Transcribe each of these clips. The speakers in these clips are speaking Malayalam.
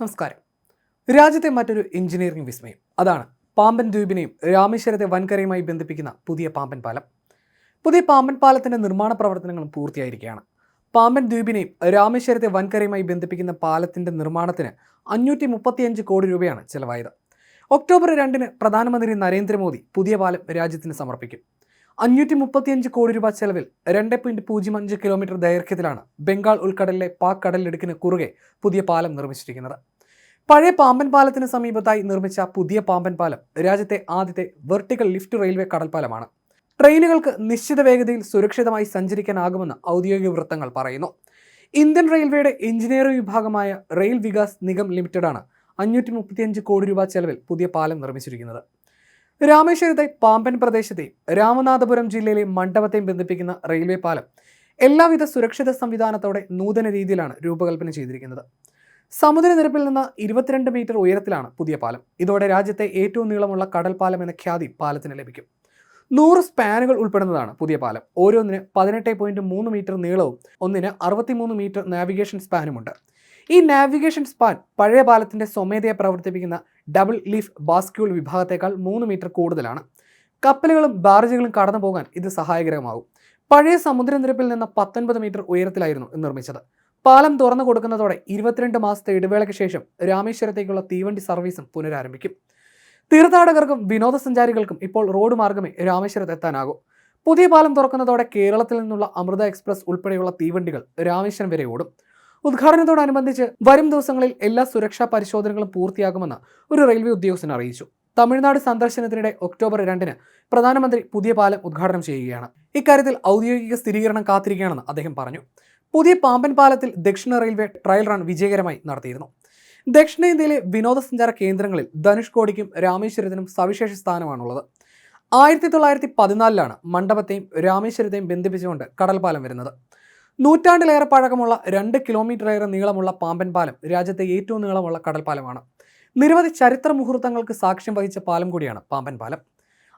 നമസ്കാരം. രാജ്യത്തെ മറ്റൊരു എഞ്ചിനീയറിംഗ് വിസ്മയം. അതാണ് പാമ്പൻ ദ്വീപിനെയും രാമേശ്വരത്തെ വൻകരയുമായി ബന്ധിപ്പിക്കുന്ന പുതിയ പാമ്പൻ പാലം. പുതിയ പാമ്പൻ പാലത്തിന്റെ നിർമ്മാണ പ്രവർത്തനങ്ങളും പൂർത്തിയായിരിക്കുകയാണ്. പാമ്പൻ ദ്വീപിനെയും രാമേശ്വരത്തെ വൻകരയുമായി ബന്ധിപ്പിക്കുന്ന പാലത്തിന്റെ നിർമ്മാണത്തിന് അഞ്ഞൂറ്റി മുപ്പത്തിയഞ്ച് കോടി രൂപയാണ് ചെലവായത്. ഒക്ടോബർ രണ്ടിന് പ്രധാനമന്ത്രി നരേന്ദ്രമോദി പുതിയ പാലം രാജ്യത്തിന് സമർപ്പിക്കും. അഞ്ഞൂറ്റി മുപ്പത്തിയഞ്ച് കോടി രൂപ ചെലവിൽ രണ്ട് പോയിന്റ് പൂജ്യം അഞ്ച് കിലോമീറ്റർ ദൈർഘ്യത്തിലാണ് ബംഗാൾ ഉൾക്കടലിലെ പാക് കടലിടുക്കിന് കുറുകെ പുതിയ പാലം നിർമ്മിച്ചിരിക്കുന്നത്. പഴയ പാമ്പൻ പാലത്തിന് സമീപത്തായി നിർമ്മിച്ച പുതിയ പാമ്പൻ പാലം രാജ്യത്തെ ആദ്യത്തെ വെർട്ടിക്കൽ ലിഫ്റ്റ് റെയിൽവേ കടൽപ്പാലമാണ്. ട്രെയിനുകൾക്ക് നിശ്ചിത വേഗതയിൽ സുരക്ഷിതമായി സഞ്ചരിക്കാനാകുമെന്ന് ഔദ്യോഗിക വൃത്തങ്ങൾ പറയുന്നു. ഇന്ത്യൻ റെയിൽവേയുടെ എഞ്ചിനീയറിംഗ് വിഭാഗമായ റെയിൽ വികാസ് നിഗം ലിമിറ്റഡാണ് അഞ്ഞൂറ്റി മുപ്പത്തിയഞ്ച് കോടി രൂപ ചെലവിൽ പുതിയ പാലം നിർമ്മിച്ചിരിക്കുന്നത്. രാമേശ്വരത്തെ പാമ്പൻ പ്രദേശത്തെയും രാമനാഥപുരം ജില്ലയിലെ മണ്ഡപത്തെയും ബന്ധിപ്പിക്കുന്ന റെയിൽവേ പാലം എല്ലാവിധ സുരക്ഷിത സംവിധാനത്തോടെ നൂതന രീതിയിലാണ് രൂപകൽപ്പന ചെയ്തിരിക്കുന്നത്. സമുദ്രനിരപ്പിൽ നിന്ന് ഇരുപത്തിരണ്ട് മീറ്റർ ഉയരത്തിലാണ് പുതിയ പാലം. ഇതോടെ രാജ്യത്തെ ഏറ്റവും നീളമുള്ള കടൽ പാലം എന്ന ഖ്യാതി പാലത്തിന് ലഭിക്കും. നൂറ് സ്പാനുകൾ ഉൾപ്പെടുന്നതാണ് പുതിയ പാലം. ഓരോന്നിന് പതിനെട്ട് പോയിന്റ് മൂന്ന് മീറ്റർ നീളവും ഒന്നിന് അറുപത്തിമൂന്ന് മീറ്റർ നാവിഗേഷൻ സ്പാനുമുണ്ട്. ഈ നാവിഗേഷൻ സ്പാൻ പഴയ പാലത്തിന്റെ സ്വമേധയെ പ്രവർത്തിപ്പിക്കുന്ന ഡബിൾ ലീഫ് ബാസ്ക്യൂൾ വിഭാഗത്തേക്കാൾ മൂന്ന് മീറ്റർ കൂടുതലാണ്. കപ്പലുകളും ബാർജുകളും കടന്നു പോകാൻ ഇത് സഹായകരമാകും. പഴയ സമുദ്രനിരപ്പിൽ നിന്ന് പത്തൊൻപത് മീറ്റർ ഉയരത്തിലായിരുന്നു നിർമ്മിച്ചത്. പാലം തുറന്നു കൊടുക്കുന്നതോടെ ഇരുപത്തിരണ്ട് മാസത്തെ ഇടവേളയ്ക്ക് ശേഷം രാമേശ്വരത്തേക്കുള്ള തീവണ്ടി സർവീസും പുനരാരംഭിക്കും. തീർത്ഥാടകർക്കും വിനോദസഞ്ചാരികൾക്കും ഇപ്പോൾ റോഡ് മാർഗമേ രാമേശ്വരത്ത് എത്താനാകൂ. പുതിയ പാലം തുറക്കുന്നതോടെ കേരളത്തിൽ നിന്നുള്ള അമൃത എക്സ്പ്രസ് ഉൾപ്പെടെയുള്ള തീവണ്ടികൾ രാമേശ്വരം വരെ ഓടും. ഉദ്ഘാടനത്തോടനുബന്ധിച്ച് വരും ദിവസങ്ങളിൽ എല്ലാ സുരക്ഷാ പരിശോധനകളും പൂർത്തിയാകുമെന്ന് ഒരു റെയിൽവേ ഉദ്യോഗസ്ഥൻ അറിയിച്ചു. തമിഴ്നാട് സന്ദർശനത്തിനിടെ ഒക്ടോബർ രണ്ടിന് പ്രധാനമന്ത്രി പുതിയ പാലം ഉദ്ഘാടനം ചെയ്യുകയാണ്. ഇക്കാര്യത്തിൽ ഔദ്യോഗിക സ്ഥിരീകരണം കാത്തിരിക്കുകയാണെന്ന് അദ്ദേഹം പറഞ്ഞു. പുതിയ പാമ്പൻ പാലത്തിൽ ദക്ഷിണ റെയിൽവേ ട്രയൽ റൺ വിജയകരമായി നടത്തിയിരുന്നു. ദക്ഷിണേന്ത്യയിലെ വിനോദസഞ്ചാര കേന്ദ്രങ്ങളിൽ ധനുഷ്കോടിക്കും രാമേശ്വരത്തിനും സവിശേഷ സ്ഥാനമാണുള്ളത്. ആയിരത്തി തൊള്ളായിരത്തി പതിനാലിലാണ് മണ്ഡപത്തെയും രാമേശ്വരത്തെയും ബന്ധിപ്പിച്ചുകൊണ്ട് കടൽപ്പാലം വരുന്നത്. നൂറ്റാണ്ടിലേറെ പഴക്കമുള്ള രണ്ട് കിലോമീറ്ററേറെ നീളമുള്ള പാമ്പൻ പാലം രാജ്യത്തെ ഏറ്റവും നീളമുള്ള കടൽപ്പാലമാണ്. നിരവധി ചരിത്ര മുഹൂർത്തങ്ങൾക്ക് സാക്ഷ്യം വഹിച്ച പാലം കൂടിയാണ് പാമ്പൻ പാലം.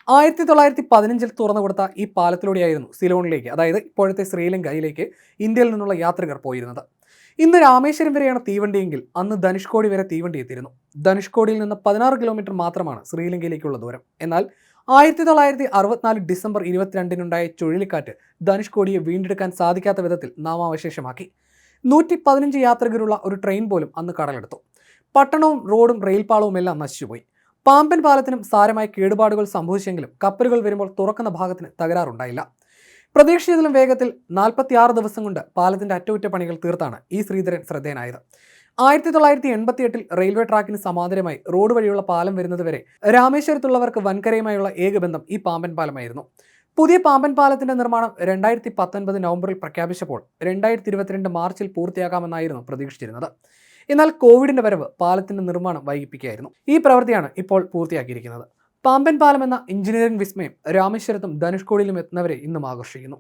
ആയിരത്തി തൊള്ളായിരത്തി പതിനഞ്ചിൽ തുറന്നു കൊടുത്ത ഈ പാലത്തിലൂടെയായിരുന്നു സിലോണിലേക്ക് അതായത് ഇപ്പോഴത്തെ ശ്രീലങ്കയിലേക്ക് ഇന്ത്യയിൽ നിന്നുള്ള യാത്രികർ പോയിരുന്നത്. ഇന്ന് രാമേശ്വരം വരെയാണ് തീവണ്ടിയെങ്കിൽ അന്ന് ധനുഷ്കോടി വരെ തീവണ്ടി എത്തിയിരുന്നു. ധനുഷ്കോടിയിൽ നിന്ന് പതിനാറ് കിലോമീറ്റർ മാത്രമാണ് ശ്രീലങ്കയിലേക്കുള്ള ദൂരം. എന്നാൽ ആയിരത്തി തൊള്ളായിരത്തി അറുപത്തിനാല് ഡിസംബർ ഇരുപത്തിരണ്ടിനുണ്ടായ ചുഴലിക്കാറ്റ് ധനുഷ്കോടിയെ വീണ്ടെടുക്കാൻ സാധിക്കാത്ത വിധത്തിൽ നാമാവശേഷമാക്കി. നൂറ്റി പതിനഞ്ച് യാത്രികരുള്ള ഒരു ട്രെയിൻ പോലും അന്ന് കടലെടുത്തു. പട്ടണവും റോഡും റെയിൽപാളവും എല്ലാം നശിച്ചുപോയി. പാമ്പൻ പാലത്തിനും സാരമായ കേടുപാടുകൾ സംഭവിച്ചെങ്കിലും കപ്പലുകൾ വരുമ്പോൾ തുറക്കുന്ന ഭാഗത്തിന് തകരാറുണ്ടായില്ല. പ്രതീക്ഷിച്ചതിലും വേഗത്തിൽ നാൽപ്പത്തിയാറ് ദിവസം കൊണ്ട് പാലത്തിന്റെ അറ്റകുറ്റപ്പണികൾ തീർത്താണ് ഈ ശ്രീധരൻ ശ്രദ്ധേയനായത്. ആയിരത്തി തൊള്ളായിരത്തി എൺപത്തി എട്ടിൽ റെയിൽവേ ട്രാക്കിന് സമാന്തരമായി റോഡ് വഴിയുള്ള പാലം വരുന്നതുവരെ രാമേശ്വരത്തുള്ളവർക്ക് വൻകരയുമായുള്ള ഏക ബന്ധം ഈ പാമ്പൻ പാലമായിരുന്നു. പുതിയ പാമ്പൻ പാലത്തിന്റെ നിർമ്മാണം രണ്ടായിരത്തി പത്തൊൻപത് നവംബറിൽ പ്രഖ്യാപിച്ചപ്പോൾ രണ്ടായിരത്തി ഇരുപത്തിരണ്ട് മാർച്ചിൽ പൂർത്തിയാകാമെന്നായിരുന്നു പ്രതീക്ഷിച്ചിരുന്നത്. എന്നാൽ കോവിഡിന്റെ വരവ് പാലത്തിന്റെ നിർമ്മാണം വൈകിപ്പിക്കുകയായിരുന്നു. ഈ പ്രവൃത്തിയാണ് ഇപ്പോൾ പൂർത്തിയാക്കിയിരിക്കുന്നത്. പാമ്പൻ പാലം എന്ന എഞ്ചിനീയറിംഗ് വിസ്മയം രാമേശ്വരത്തും ധനുഷ്കോടിയിലും എത്തുന്നവരെ ഇന്നും ആകർഷിക്കുന്നു.